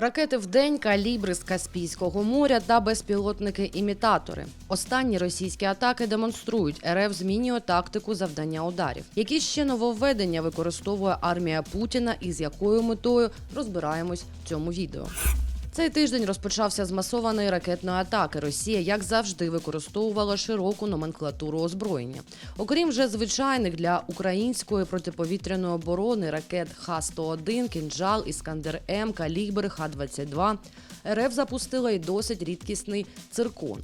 Ракети в день, калібри з Каспійського моря та безпілотники-імітатори. Останні російські атаки демонструють, РФ змінює тактику завдання ударів. Які ще нововведення використовує армія Путіна і з якою метою розбираємось в цьому відео. Цей тиждень розпочався з масованої ракетної атаки. Росія, як завжди, використовувала широку номенклатуру озброєння. Окрім вже звичайних для української протиповітряної оборони ракет Х-101, Кінжал, Іскандер М, Калібр, Х-22, РФ запустила й досить рідкісний циркон.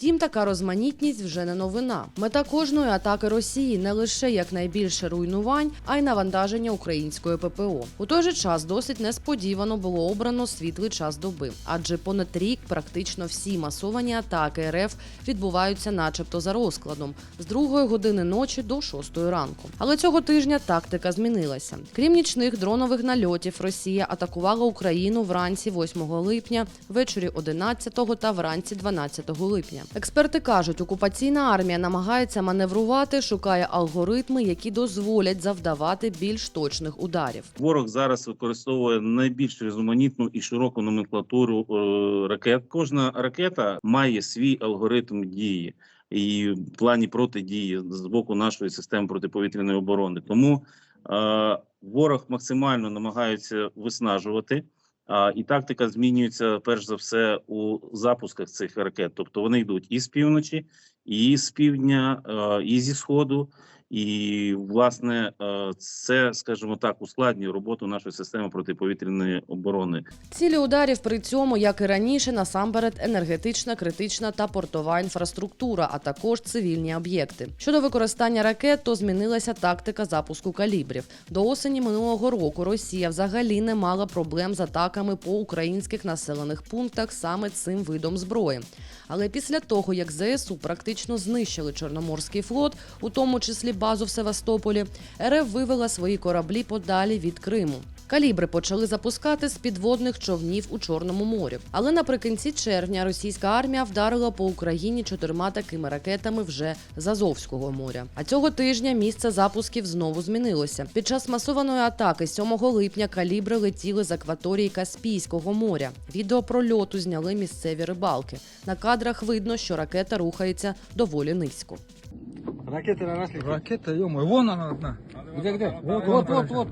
Втім, така розманітність вже не новина. Мета кожної атаки Росії не лише якнайбільше руйнувань, а й навантаження української ППО. У той же час досить несподівано було обрано світлий час доби, адже понад рік практично всі масовані атаки РФ відбуваються, начебто, за розкладом з другої години ночі до шостої ранку. Але цього тижня тактика змінилася. Крім нічних дронових нальотів, Росія атакувала Україну вранці 8 липня, ввечері 11 та вранці 12 липня. Експерти кажуть, окупаційна армія намагається маневрувати, шукає алгоритми, які дозволять завдавати більш точних ударів. Ворог зараз використовує найбільш різноманітну і широку номенклатуру е, ракет. Кожна ракета має свій алгоритм дії і в плані протидії з боку нашої системи протиповітряної оборони. Тому е, ворог максимально намагається виснажувати. І тактика змінюється перш за все у запусках цих ракет. Тобто вони йдуть і з півночі, і з півдня, е, і зі сходу. І власне е, це, скажімо так, ускладнює роботу нашої системи протиповітряної оборони. Цілі ударів при цьому, як і раніше, насамперед енергетична, критична та портова інфраструктура, а також цивільні об'єкти. Щодо використання ракет, то змінилася тактика запуску калібрів. До осені минулого року Росія взагалі не мала проблем з атаками по українських населених пунктах саме цим видом зброї. Але після того, як ЗСУ практично знищили Чорноморський флот, у тому числі базу в Севастополі, РФ вивела свої кораблі подалі від Криму. Калібри почали запускати з підводних човнів у Чорному морі. Але наприкінці червня російська армія вдарила по Україні чотирма такими ракетами вже з Азовського моря. А цього тижня місце запусків знову змінилося. Під час масованої атаки 7 липня калібри летіли з акваторії Каспійського моря. Відео про льоту зняли місцеві рибалки. На кадрах видно, що ракета рухається доволі низько. Ракеты на нас. Ракета, ё вон она одна. Где, где? Вот, Вот, вот, вот.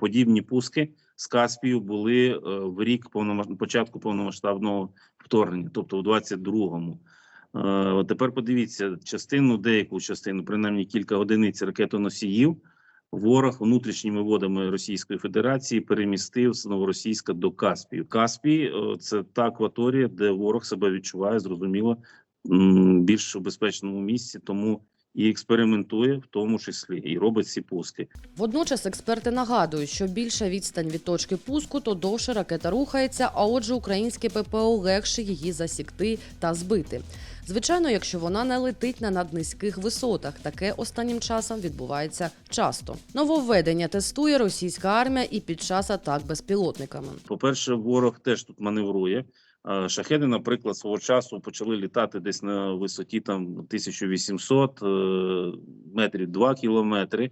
Подібні пуски з Каспію були е, в рік початку повномасштабного вторгнення, тобто у 22-му. Е, Тепер подивіться частину, деяку частину, принаймні кілька одиниць ракетоносіїв. Ворог внутрішніми водами Російської Федерації перемістив з Новоросійська до Каспію. Каспій е, це та акваторія, де ворог себе відчуває зрозуміло більш у безпечному місці, тому і експериментує в тому числі і робить ці пуски. Водночас експерти нагадують, що більша відстань від точки пуску, то довше ракета рухається, а отже, українське ППО легше її засікти та збити. Звичайно, якщо вона не летить на наднизьких висотах, таке останнім часом відбувається часто. Нововведення тестує російська армія і під час атак безпілотниками. По-перше, ворог теж тут маневрує. Е, Шахеди, наприклад, свого часу почали літати десь на висоті там 1800 е, метрів, 2 кілометри.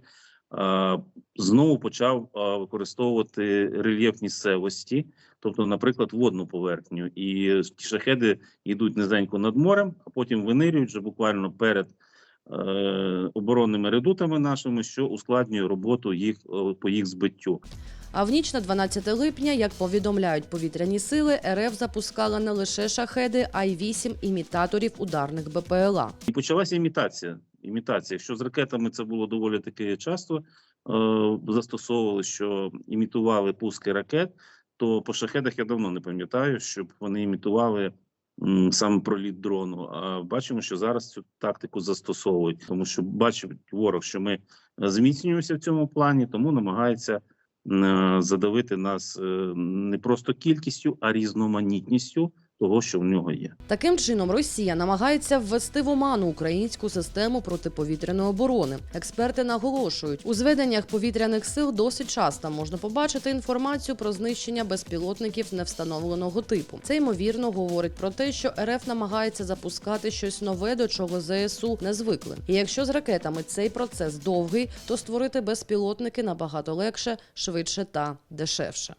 Е, Знову почав використовувати рельєф місцевості, тобто, наприклад, водну поверхню. І ті шахеди йдуть низенько над морем, а потім винирюють вже буквально перед оборонними редутами нашими, що ускладнює роботу їх е, по їх збиттю. А в ніч на 12 липня, як повідомляють повітряні сили, РФ запускала не лише шахеди, а й вісім імітаторів ударних БПЛА. І почалася імітація. Імітація. Якщо з ракетами це було доволі таки часто е, застосовували, що імітували пуски ракет, то по шахедах я давно не пам'ятаю, щоб вони імітували саме проліт дрону. А бачимо, що зараз цю тактику застосовують, тому що бачить ворог, що ми зміцнюємося в цьому плані, тому намагається задавити нас е, не просто кількістю, а різноманітністю того, що в нього є. Таким чином, Росія намагається ввести в оману українську систему протиповітряної оборони. Експерти наголошують, у зведеннях повітряних сил досить часто можна побачити інформацію про знищення безпілотників невстановленого типу. Це ймовірно говорить про те, що РФ намагається запускати щось нове, до чого ЗСУ не звикли. І якщо з ракетами цей процес довгий, то створити безпілотники набагато легше, швидше та дешевше.